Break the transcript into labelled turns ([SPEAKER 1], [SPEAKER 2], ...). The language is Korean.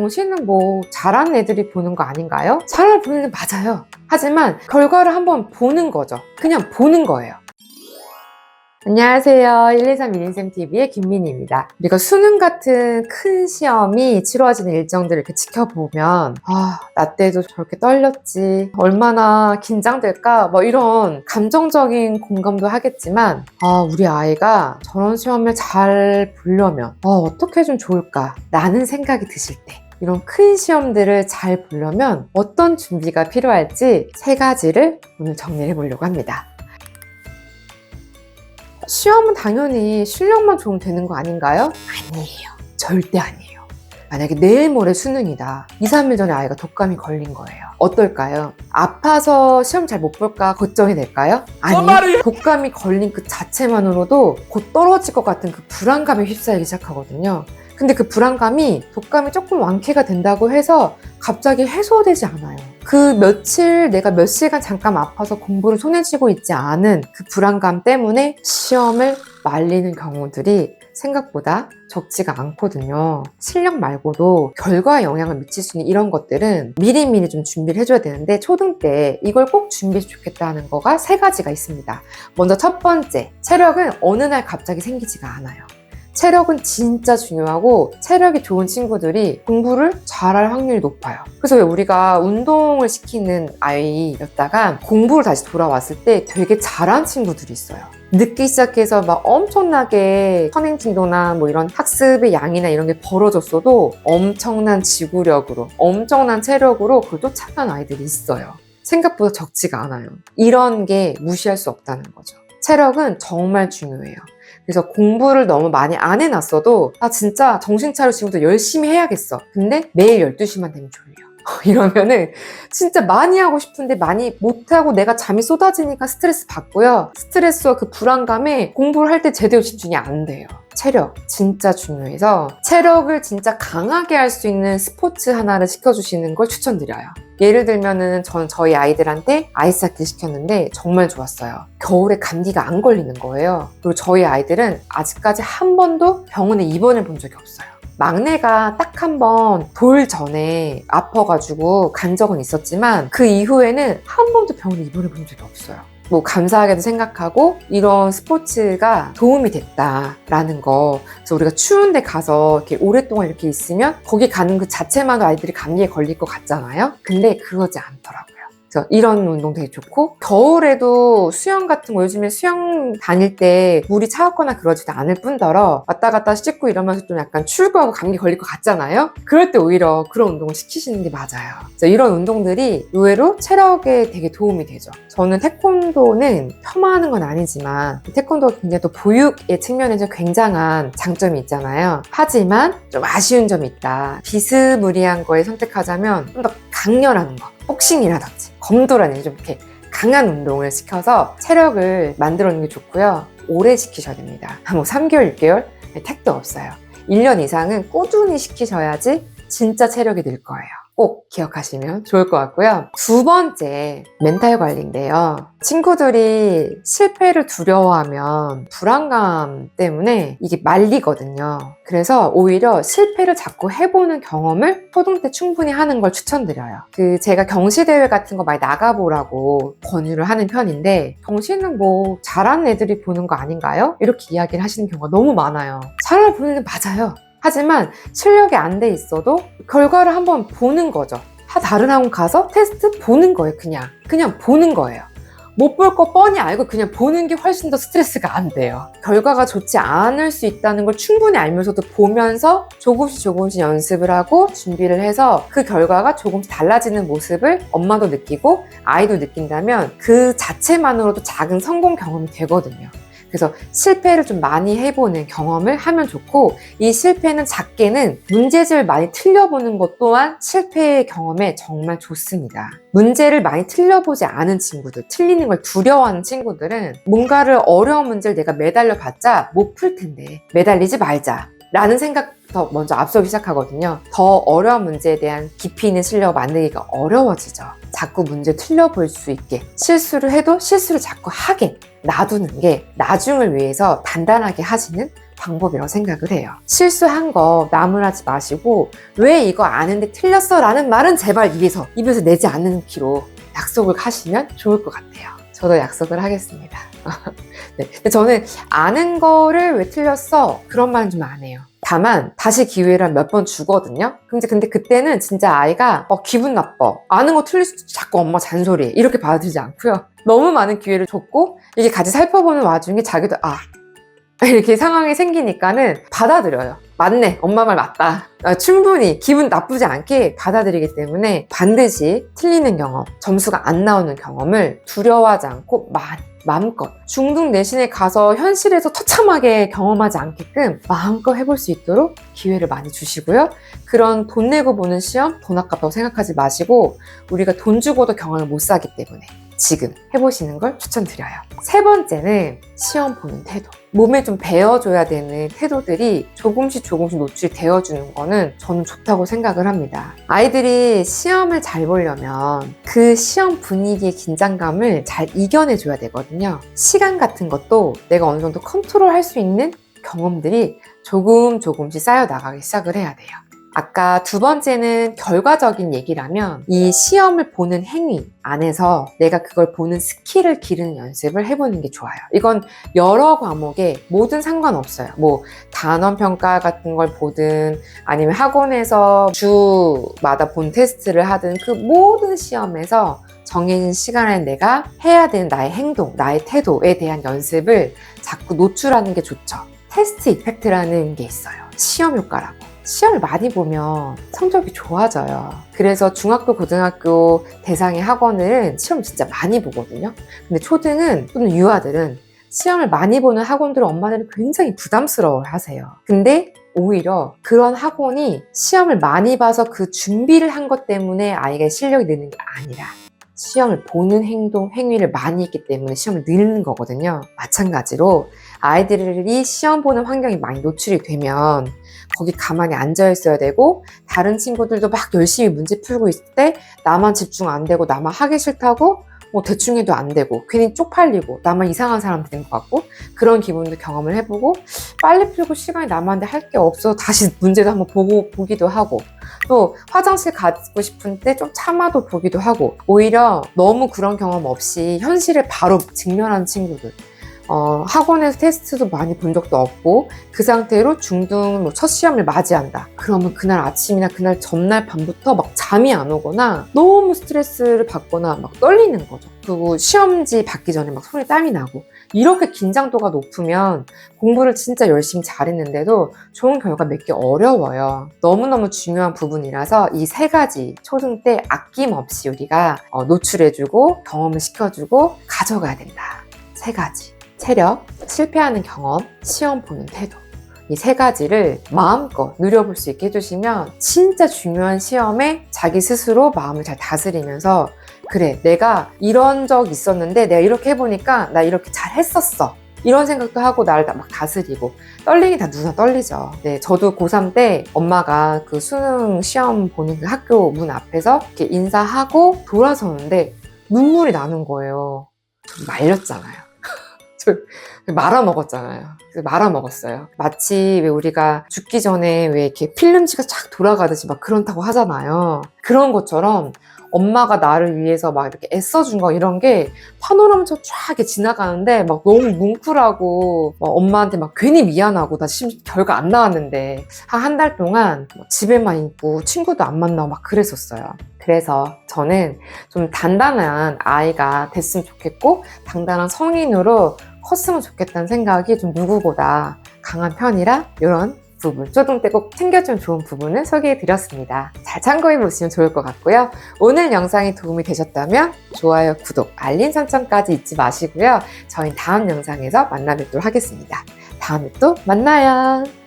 [SPEAKER 1] 정시는 뭐 잘하는 애들이 보는 거 아닌가요? 잘 보는 게 맞아요. 하지만 결과를 한번 보는 거죠. 그냥 보는 거예요. 안녕하세요. 123 미인쌤TV의 김민희입니다. 우리가 수능 같은 큰 시험이 치러지는 일정들을 이렇게 지켜보면, 아, 나 때도 저렇게 떨렸지. 얼마나 긴장될까? 뭐 이런 감정적인 공감도 하겠지만, 아, 우리 아이가 저런 시험을 잘 보려면, 어, 어떻게 좀 좋을까? 라는 생각이 드실 때, 이런 큰 시험들을 잘 보려면 어떤 준비가 필요할지 세 가지를 오늘 정리해 보려고 합니다. 시험은 당연히 실력만 좋으면 되는 거 아닌가요? 아니에요. 절대 아니에요. 만약에 내일 모레 수능이다. 2, 3일 전에 아이가 독감이 걸린 거예요. 어떨까요? 아파서 시험 잘 못 볼까 걱정이 될까요? 아니, 독감이 걸린 그 자체만으로도 곧 떨어질 것 같은 그 불안감에 휩싸이기 시작하거든요. 근데 그 불안감이 독감이 조금 완쾌가 된다고 해서 갑자기 해소되지 않아요. 그 며칠 내가 몇 시간 잠깐 아파서 공부를 손에 쥐고 있지 않은 그 불안감 때문에 시험을 말리는 경우들이 생각보다 적지가 않거든요. 실력 말고도 결과에 영향을 미칠 수 있는 이런 것들은 미리미리 좀 준비를 해줘야 되는데 초등 때 이걸 꼭 준비해 좋겠다는 거가 세 가지가 있습니다. 먼저 첫 번째, 체력은 어느 날 갑자기 생기지가 않아요. 체력은 진짜 중요하고 체력이 좋은 친구들이 공부를 잘할 확률이 높아요. 그래서 왜 우리가 운동을 시키는 아이였다가 공부를 다시 돌아왔을 때 되게 잘한 친구들이 있어요. 늦기 시작해서 막 엄청나게 선행진도나 뭐 이런 학습의 양이나 이런 게 벌어졌어도 엄청난 지구력으로, 엄청난 체력으로 그걸 쫓아간 아이들이 있어요. 생각보다 적지가 않아요. 이런 게 무시할 수 없다는 거죠. 체력은 정말 중요해요. 그래서 공부를 너무 많이 안 해놨어도 나 진짜 정신 차려 지금부터 열심히 해야겠어. 근데 매일 12시만 되면 졸려. 이러면은 진짜 많이 하고 싶은데 많이 못하고 내가 잠이 쏟아지니까 스트레스 받고요. 스트레스와 그 불안감에 공부를 할 때 제대로 집중이 안 돼요. 체력 진짜 중요해서 체력을 진짜 강하게 할 수 있는 스포츠 하나를 시켜주시는 걸 추천드려요. 예를 들면은 전 저희 아이들한테 아이스하키를 시켰는데 정말 좋았어요. 겨울에 감기가 안 걸리는 거예요. 그리고 저희 아이들은 아직까지 한 번도 병원에 입원해 본 적이 없어요. 막내가 딱 한 번 돌 전에 아파가지고 간 적은 있었지만 그 이후에는 한 번도 병원에 입원해 본 적이 없어요. 뭐 감사하게도 생각하고 이런 스포츠가 도움이 됐다라는 거. 그래서 우리가 추운데 가서 이렇게 오랫동안 이렇게 있으면 거기 가는 그 자체만으로 아이들이 감기에 걸릴 것 같잖아요. 근데 그러지 않더라고요. 그래서 이런 운동 되게 좋고 겨울에도 수영 같은 거 요즘에 수영 다닐 때 물이 차갑거나 그러지도 않을 뿐더러 왔다 갔다 씻고 이러면서 좀 약간 출구하고 감기 걸릴 것 같잖아요? 그럴 때 오히려 그런 운동을 시키시는 게 맞아요. 그래서 이런 운동들이 의외로 체력에 되게 도움이 되죠. 저는 태권도는 폄하하는 건 아니지만 태권도가 굉장히 또 보육의 측면에서 굉장한 장점이 있잖아요. 하지만 좀 아쉬운 점이 있다. 비스무리한 거에 선택하자면 좀 더 강렬한 거 복싱이라든지 검도라든지 좀 이렇게 강한 운동을 시켜서 체력을 만들어내는 게 좋고요. 오래 시키셔야 됩니다. 뭐 3개월, 6개월? 택도 없어요. 1년 이상은 꾸준히 시키셔야지 진짜 체력이 늘 거예요. 꼭 기억하시면 좋을 것 같고요. 두 번째, 멘탈 관리인데요. 친구들이 실패를 두려워하면 불안감 때문에 이게 말리거든요. 그래서 오히려 실패를 자꾸 해보는 경험을 초등 때 충분히 하는 걸 추천드려요. 그 제가 경시대회 같은 거 많이 나가보라고 권유를 하는 편인데 경시는 뭐 잘하는 애들이 보는 거 아닌가요? 이렇게 이야기를 하시는 경우가 너무 많아요. 잘 보는 게 맞아요. 하지만 실력이 안 돼 있어도 결과를 한번 보는 거죠. 하 다른 학원 가서 테스트 보는 거예요, 그냥. 그냥 보는 거예요. 못 볼 거 뻔히 알고 그냥 보는 게 훨씬 더 스트레스가 안 돼요. 결과가 좋지 않을 수 있다는 걸 충분히 알면서도 보면서 조금씩 조금씩 연습을 하고 준비를 해서 그 결과가 조금씩 달라지는 모습을 엄마도 느끼고 아이도 느낀다면 그 자체만으로도 작은 성공 경험이 되거든요. 그래서 실패를 좀 많이 해보는 경험을 하면 좋고 이 실패는 작게는 문제집을 많이 틀려보는 것 또한 실패의 경험에 정말 좋습니다. 문제를 많이 틀려보지 않은 친구들, 틀리는 걸 두려워하는 친구들은 뭔가를 어려운 문제를 내가 매달려 봤자 못 풀 텐데 매달리지 말자. 라는 생각 부터 먼저 앞서기 시작하거든요. 더 어려운 문제에 대한 깊이 있는 실력을 만들기가 어려워지죠. 자꾸 문제 틀려볼 수 있게 실수를 해도 실수를 자꾸 하게 놔두는 게 나중을 위해서 단단하게 하시는 방법이라고 생각을 해요. 실수한 거 나무라지 마시고 왜 이거 아는데 틀렸어? 라는 말은 제발 입에서 입에서 내지 않기로 약속을 하시면 좋을 것 같아요. 저도 약속을 하겠습니다. 네. 근데 저는 아는 거를 왜 틀렸어? 그런 말은 좀 안 해요. 다만 다시 기회를 몇번 주거든요. 근데 근데 그때는 진짜 아이가 어, 기분 나빠. 아는 거 틀릴 수도 자꾸 엄마 잔소리 이렇게 받아들이지 않고요. 너무 많은 기회를 줬고 이게 같이 살펴보는 와중에 자기도 아 이렇게 상황이 생기니까는 받아들여요. 맞네. 엄마 말 맞다. 아, 충분히 기분 나쁘지 않게 받아들이기 때문에 반드시 틀리는 경험, 점수가 안 나오는 경험을 두려워하지 않고 많이 마음껏 중등 내신에 가서 현실에서 처참하게 경험하지 않게끔 마음껏 해볼 수 있도록 기회를 많이 주시고요. 그런 돈 내고 보는 시험 돈 아깝다고 생각하지 마시고 우리가 돈 주고도 경험을 못 사기 때문에 지금 해보시는 걸 추천드려요. 세 번째는 시험 보는 태도. 몸에 좀 배워줘야 되는 태도들이 조금씩 조금씩 노출이 되어주는 거는 저는 좋다고 생각을 합니다. 아이들이 시험을 잘 보려면 그 시험 분위기의 긴장감을 잘 이겨내줘야 되거든요. 시간 같은 것도 내가 어느 정도 컨트롤 할 수 있는 경험들이 조금 조금씩 쌓여 나가기 시작을 해야 돼요. 아까 두 번째는 결과적인 얘기라면 이 시험을 보는 행위 안에서 내가 그걸 보는 스킬을 기르는 연습을 해보는 게 좋아요. 이건 여러 과목에 모든 상관없어요. 뭐 단원 평가 같은 걸 보든 아니면 학원에서 주마다 본 테스트를 하든 그 모든 시험에서 정해진 시간에 내가 해야 되는 나의 행동, 나의 태도에 대한 연습을 자꾸 노출하는 게 좋죠. 테스트 이펙트라는 게 있어요. 시험 효과라고. 시험을 많이 보면 성적이 좋아져요. 그래서 중학교, 고등학교 대상의 학원은 시험 진짜 많이 보거든요. 근데 초등은 또는 유아들은 시험을 많이 보는 학원들은 엄마들이 굉장히 부담스러워 하세요. 근데 오히려 그런 학원이 시험을 많이 봐서 그 준비를 한 것 때문에 아이가 실력이 느는 게 아니라 시험을 보는 행동, 행위를 많이 했기 때문에 시험을 늘는 거거든요. 마찬가지로 아이들이 시험 보는 환경이 많이 노출이 되면 거기 가만히 앉아 있어야 되고 다른 친구들도 막 열심히 문제 풀고 있을 때 나만 집중 안 되고 나만 하기 싫다고 뭐 대충 해도 안 되고 괜히 쪽팔리고 나만 이상한 사람 된것 같고 그런 기분도 경험을 해보고 빨리 풀고 시간이 남았는데 할 게 없어 다시 문제도 한번 보고 보기도 하고 또 화장실 가고 싶은 때좀 참아도 보기도 하고 오히려 너무 그런 경험 없이 현실에 바로 직면한 친구들 어, 학원에서 테스트도 많이 본 적도 없고 그 상태로 중등 뭐 첫 시험을 맞이한다. 그러면 그날 아침이나 그날 전날 밤부터 막 잠이 안 오거나 너무 스트레스를 받거나 막 떨리는 거죠. 그리고 시험지 받기 전에 막 손에 땀이 나고 이렇게 긴장도가 높으면 공부를 진짜 열심히 잘했는데도 좋은 결과 맺기 어려워요. 너무너무 중요한 부분이라서 이 세 가지 초등 때 아낌없이 우리가 어, 노출해주고 경험을 시켜주고 가져가야 된다. 세 가지. 체력, 실패하는 경험, 시험 보는 태도. 이 세 가지를 마음껏 누려볼 수 있게 해주시면 진짜 중요한 시험에 자기 스스로 마음을 잘 다스리면서 그래, 내가 이런 적 있었는데 내가 이렇게 해보니까 나 이렇게 잘 했었어. 이런 생각도 하고 나를 막 다스리고 떨리기 다 누구나 떨리죠. 네, 저도 고3 때 엄마가 그 수능 시험 보는 그 학교 문 앞에서 이렇게 인사하고 돌아서는데 눈물이 나는 거예요. 좀 말렸잖아요. 말아 먹었잖아요. 말아 먹었어요. 마치 왜 우리가 죽기 전에 왜 이렇게 필름지가 쫙 돌아가듯이 막 그렇다고 하잖아요. 그런 것처럼 엄마가 나를 위해서 막 이렇게 애써준 거 이런 게 파노라마처럼 쫙 이렇게 지나가는데 막 너무 뭉클하고 막 엄마한테 막 괜히 미안하고 나 심지어 결과 안 나왔는데 한 한 달 동안 집에만 있고 친구도 안 만나고 막 그랬었어요. 그래서 저는 좀 단단한 아이가 됐으면 좋겠고 단단한 성인으로 컸으면 좋겠다는 생각이 좀 누구보다 강한 편이라 이런 부분, 초등 때 꼭 챙겨주면 좋은 부분을 소개해 드렸습니다. 잘 참고해 보시면 좋을 것 같고요. 오늘 영상이 도움이 되셨다면 좋아요, 구독, 알림 설정까지 잊지 마시고요. 저희 다음 영상에서 만나 뵙도록 하겠습니다. 다음에 또 만나요.